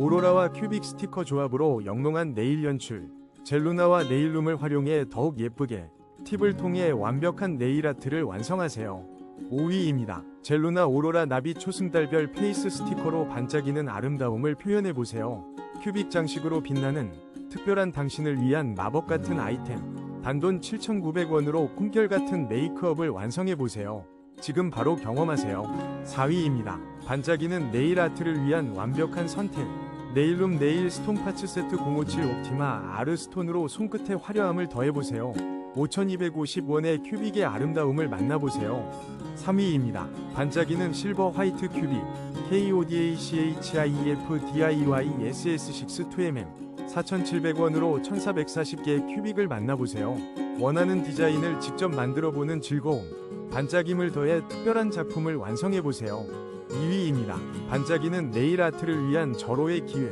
오로라와 큐빅 스티커 조합으로 영롱한 네일 연출, 젤루나와 네일룸을 활용해 더욱 예쁘게 팁을 통해 완벽한 네일 아트를 완성하세요. 5위입니다. 젤루나 오로라 나비 초승달별 페이스 스티커로 반짝이는 아름다움을 표현해 보세요. 큐빅 장식으로 빛나는 특별한 당신을 위한 마법 같은 아이템. 단돈 7,900원으로 꿈결 같은 메이크업을 완성해 보세요. 지금 바로 경험하세요. 4위입니다. 반짝이는 네일 아트를 위한 완벽한 선택. 네일룸 네일 스톤 파츠 세트 057 옵티마 아르스톤으로 손끝에 화려함을 더해보세요. 5,250원의 큐빅의 아름다움을 만나보세요. 3위입니다. 반짝이는 실버 화이트 큐빅 KODACHIEF DIY SS62mm 4,700원으로 1,440개의 큐빅을 만나보세요. 원하는 디자인을 직접 만들어보는 즐거움. 반짝임을 더해 특별한 작품을 완성해보세요. 2위입니다. 반짝이는 네일 아트를 위한 절호의 기회.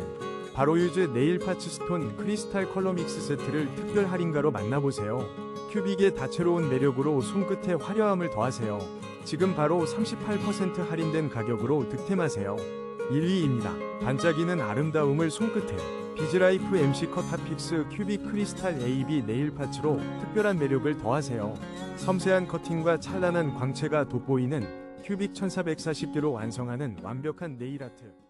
바로유즈 네일 파츠 스톤 크리스탈 컬러 믹스 세트를 특별 할인가로 만나보세요. 큐빅의 다채로운 매력으로 손끝에 화려함을 더하세요. 지금 바로 38% 할인된 가격으로 득템하세요. 1위입니다. 반짝이는 아름다움을 손끝에 비즈라이프 MC 컷 핫픽스 큐빅 크리스탈 AB 네일 파츠로 특별한 매력을 더하세요. 섬세한 커팅과 찬란한 광채가 돋보이는 큐빅 1440개로 완성하는 완벽한 네일 아트.